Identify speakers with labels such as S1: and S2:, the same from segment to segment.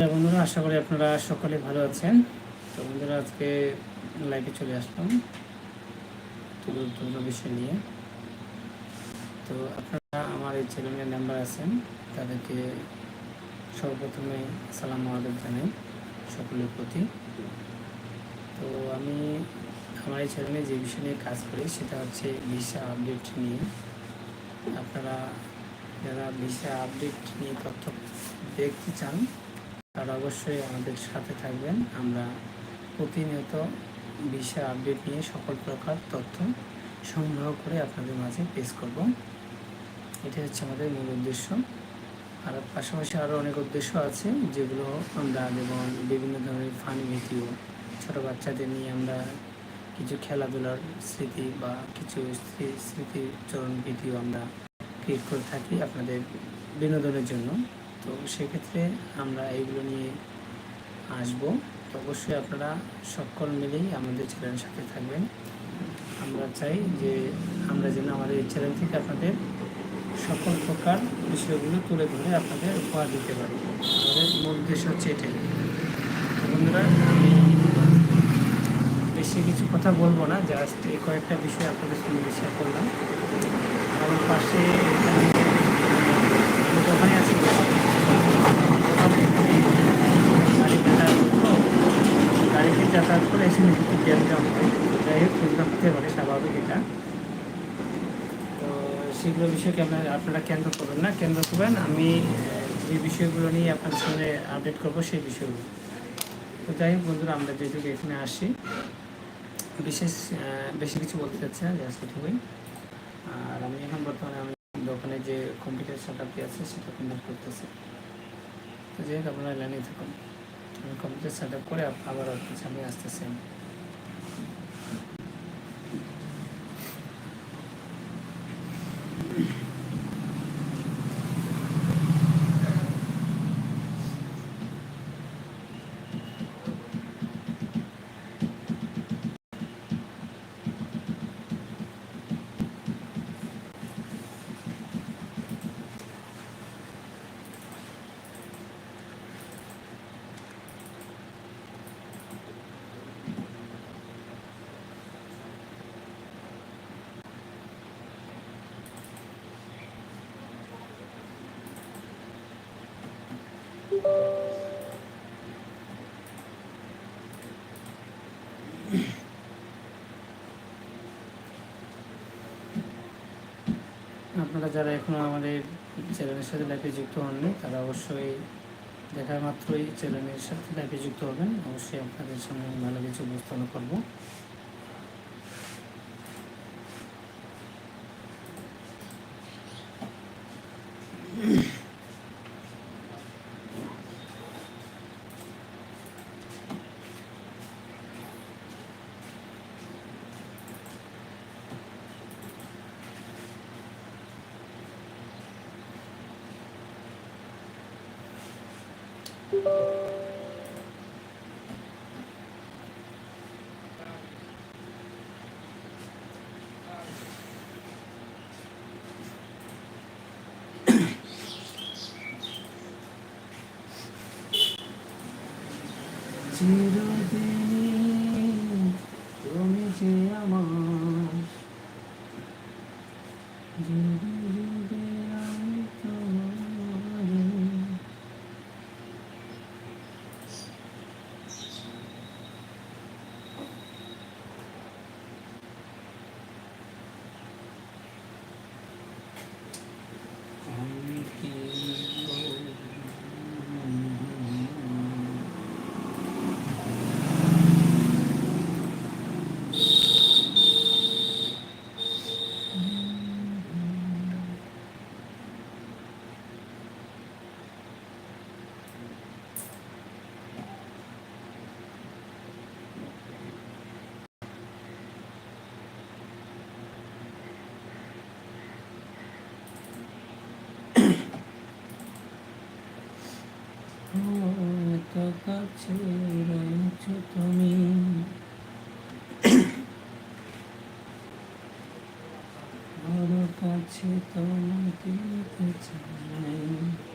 S1: হ্যাঁ বন্ধুরা, আশা করি আপনারা সকলে ভালো আছেন। তো বন্ধুরা, আজকে লাইভে চলে আসলাম গুরুত্বপূর্ণ বিষয় নিয়ে। তো আপনারা আমার এই চ্যানেলের নাম্বার আছেন, তাদেরকে সর্বপ্রথমে সালাম আদব জানাই সকলের প্রতি। তো আমি আমার এই চ্যানেলে যে বিষয় নিয়ে কাজ করি, সেটা হচ্ছে ভিসা আপডেট নিয়ে। আপনারা যারা ভিসা আপডেট নিয়ে তথ্য দেখতে চান তারা অবশ্যই আমাদের সাথে থাকবেন। আমরা প্রতিনিয়ত ভিসা আপডেট নিয়ে সকল প্রকার তথ্য সংগ্রহ করে আপনাদের মাঝে পেশ করব। এটি হচ্ছে আমাদের মূল উদ্দেশ্য। আর পাশাপাশি আরও অনেক উদ্দেশ্য আছে, যেগুলো আমরা যেমন বিভিন্ন ধরনের ফানি ভিডিও ছোটো বাচ্চাদের নিয়ে আমরা কিছু খেলাধুলার স্মৃতি বা কিছু স্মৃ- স্মৃতিচরণ ভিডিও আমরা ক্রিয়েট করে থাকি আপনাদের বিনোদনের জন্য। তো সেক্ষেত্রে আমরা এইগুলো নিয়ে আসব। অবশ্যই আপনারা সকল মিলেই আমাদের চ্যানেলের সাথে থাকবেন। আমরা চাই যে আমরা যেন আমাদের এই চ্যানেল থেকে আপনাদের সকল প্রকার বিষয়গুলো তুলে ধরে আপনাদের উপহার দিতে পারি। আমাদের মূল উদ্দেশ্য হচ্ছে এটাই। বন্ধুরা, আমি বেশি কিছু কথা বলব না জাস্ট এই কয়েকটা বিষয় আপনাদের সঙ্গে শেয়ার করলাম। আমার পাশে আছি গাড়ি যাতায়াত করতো গাড়িতে যাতায়াত করে এখানে একটু জ্যাম জাম হয় যাই হোক হতে পারে, স্বাভাবিক এটা। তো সেগুলো বিষয়কে আপনারা আপনারা কেন্দ্র করবেন না? কেন্দ্র করবেন, আমি যে বিষয়গুলো নিয়ে আপনাদের সঙ্গে আপডেট করব সেই বিষয়গুলো। তো যাই হোক বন্ধুরা, আমরা যেহেতু এখানে আসি, বিশেষ বেশি কিছু বলতে চাচ্ছি না, জাস্ট এটুকুই। আর আমি এখন বর্তমানে আমি দোকানে যে কম্পিউটার সেটআপটি আছে, সেটা কমপ্লিট করতেছি। তো যাই হোক, আপনারা লাইনে থাকুন। আমি কম্পিউটার সেট করে আবার আপনার সামনে আসতেছি। আপনারা যারা এখনও আমাদের চ্যানেলের সাথে লাইফে যুক্ত হননি, তারা অবশ্যই দেখা মাত্রই চ্যানেলের সাথে লাইফে যুক্ত হবেন। অবশ্যই আপনাদের সামনে ভালো কিছু উপস্থাপন করব। zero. এত কাছে রয়েছো তুমি। বড় কাছে তোমাকে চাই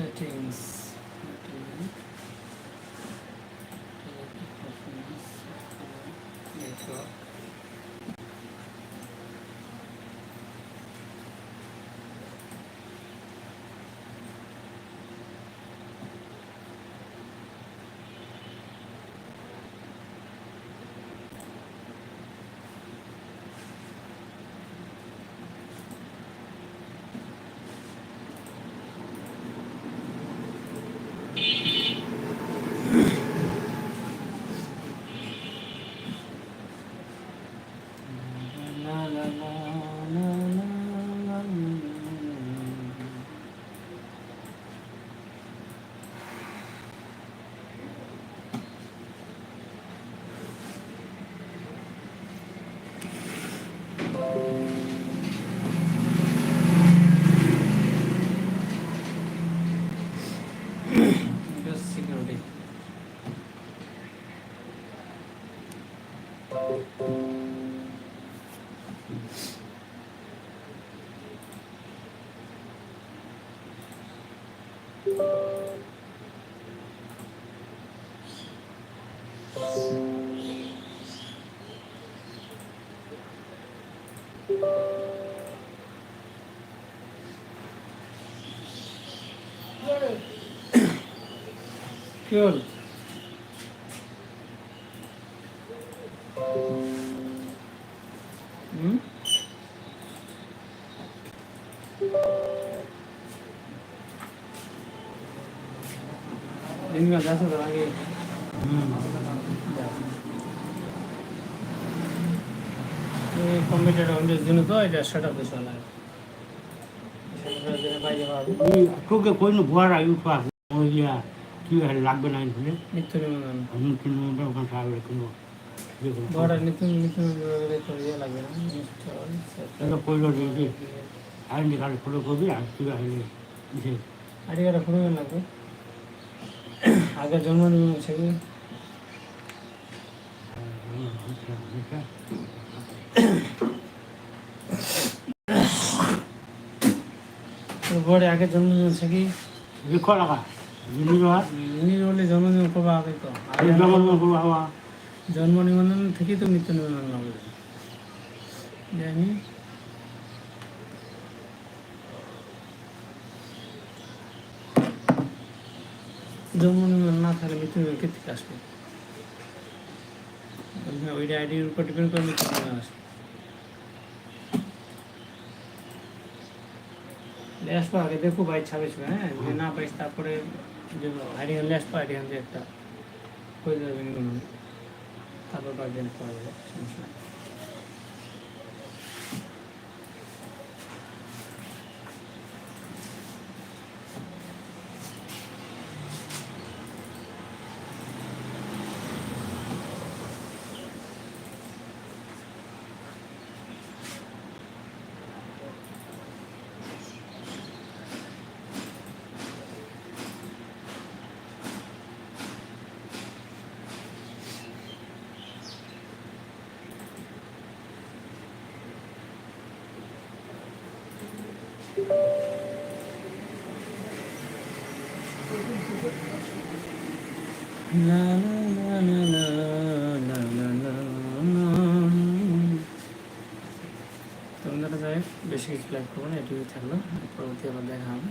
S1: settings network 喂。你好。কম্পিউটারটা উইন্ডোজ জন্য তো এটা সেট আপ দিছে না
S2: তোকে কই না ভুয়ার আয়ু পা ওই ইয়া কি লাগবে না বলে
S1: নিত্য নিমন্ত্রণ।
S2: নিত্য নিমন্ত্রণ ওখানে খাবে কোনো
S1: ভুয়ার নিত্য নিত্য নিমন্ত্রণ ইয়ে লাগবে না।
S2: এটা কইলো দিদি আর নিকাল ফুলো কবি আর কি হইলে
S1: আরে এটা ফুলো লাগবে। আগে জন্ম নিয়েছে কি? বড় আগে জন্ম নিয়ে করব আগে তো। জন্ম নিবন্ধন থেকেই তো মৃত্যু নিবন্ধন হবে। জানি। জন্ম নিবন্ধন না থাকলে মৃত্যু থেকে আসবে। ওইটা আইডির উপর ডিপেন্ড করে মৃত্যু নিবন্ধন আসবে। লেস পা আগে দেখো ভাই ছাব্বিশ হ্যাঁ? যদি না পাইস তারপরে আইডি লেস পা আইডি একটা যাবে নিবন্ধন তারপর কয়েকদিন পরে সমস্যা la la la la la la la la তোমরা যাই বেশি কিছু লাইক করব না এটুকুই থাকল পরবর্তী আবার দেখা হবে